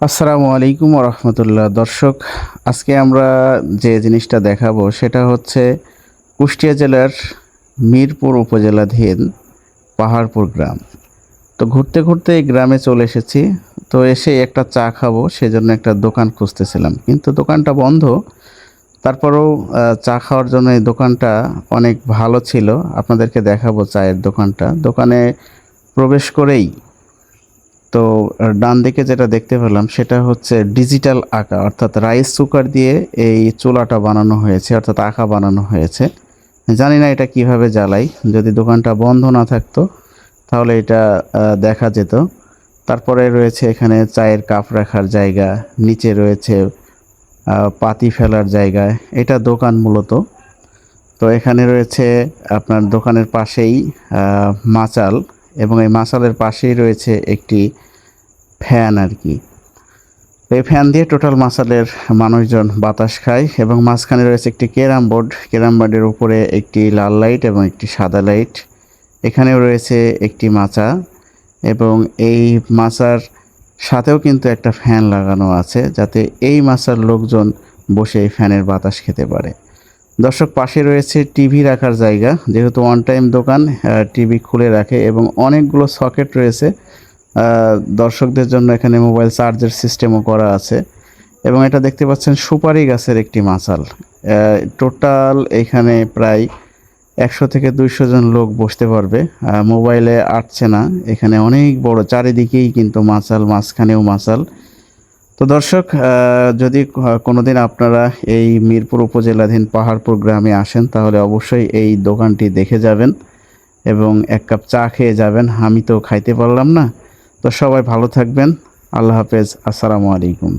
আসসালামু আলাইকুম রহমতুল্লাহ দর্শক, আজকে আমরা যে জিনিসটা দেখাবো সেটা হচ্ছে কুষ্টিয়া জেলার মিরপুর উপজেলাধীন পাহাড়পুর গ্রাম। তো ঘুরতে ঘুরতে এই গ্রামে চলে এসেছি। তো এসে একটা চা খাব, সেজন্য একটা দোকান খুঁজতেছিলাম। কিন্তু দোকানটা বন্ধ। তারপরেও চা খাওয়ার জন্য এই দোকানটা অনেক ভালো ছিল। আপনাদেরকে দেখাবো চায়ের দোকানটা। দোকানে প্রবেশ করেই তো ডান দিকে যেটা দেখতে পেলাম সেটা হচ্ছে ডিজিটাল আঁকা অর্থাৎ রাইস কুকার দিয়ে এই চুলাটা বানানো হয়েছে, অর্থাৎ আঁকা বানানো হয়েছে। জানি না এটা কীভাবে জ্বালাই, যদি দোকানটা বন্ধ না থাকতো তাহলে এটা দেখা যেত। তারপরে রয়েছে এখানে চায়ের কাপ রাখার জায়গা, নিচে রয়েছে পাতি ফেলার জায়গা, এটা দোকান মূলত। তো এখানে রয়েছে আপনার দোকানের পাশেই মাচাল এবং এই মাসালের পাশেই রয়েছে একটি ফ্যান আর কি। এই ফ্যান দিয়ে টোটাল মাসালের মানুষজন বাতাস খায় এবং মাঝখানে রয়েছে একটি ক্যারাম বোর্ড। ক্যারাম বোর্ডের উপরে একটি লাল লাইট এবং একটি সাদা লাইট। এখানেও রয়েছে একটি মাচা এবং এই মাচার সাথেও কিন্তু একটা ফ্যান লাগানো আছে যাতে এই মাচার লোকজন বসে এই ফ্যানের বাতাস খেতে পারে। দর্শক, পাশে রয়েছে টিভি রাখার জায়গা, যেহেতু ওয়ান টাইম দোকান টিভি খুলে রাখে এবং অনেকগুলো সকেট রয়েছে। দর্শকদের জন্য এখানে মোবাইল চার্জের সিস্টেমও করা আছে। এবং এটা দেখতে পাচ্ছেন সুপারি গাছের একটি মাচাল। টোটাল এখানে প্রায় একশো থেকে দুইশো জন লোক বসতে পারবে। মোবাইলে আটছে না। এখানে অনেক বড়, চারিদিকেই কিন্তু মাচাল, মাঝখানেও মাচাল। তো দর্শক যদি কোনো দিন আপনারা এই মিরপুর উপজেলাধীন পাহাড়পুর গ্রামে আসেন, তাহলে অবশ্যই এই দোকানটি দেখে যাবেন এবং এক কাপ চা খেয়ে যাবেন। আমি তো খাইতে পারলাম না। তো সবাই ভালো থাকবেন। আল্লাহ হাফেজ। আসসালামু আলাইকুম।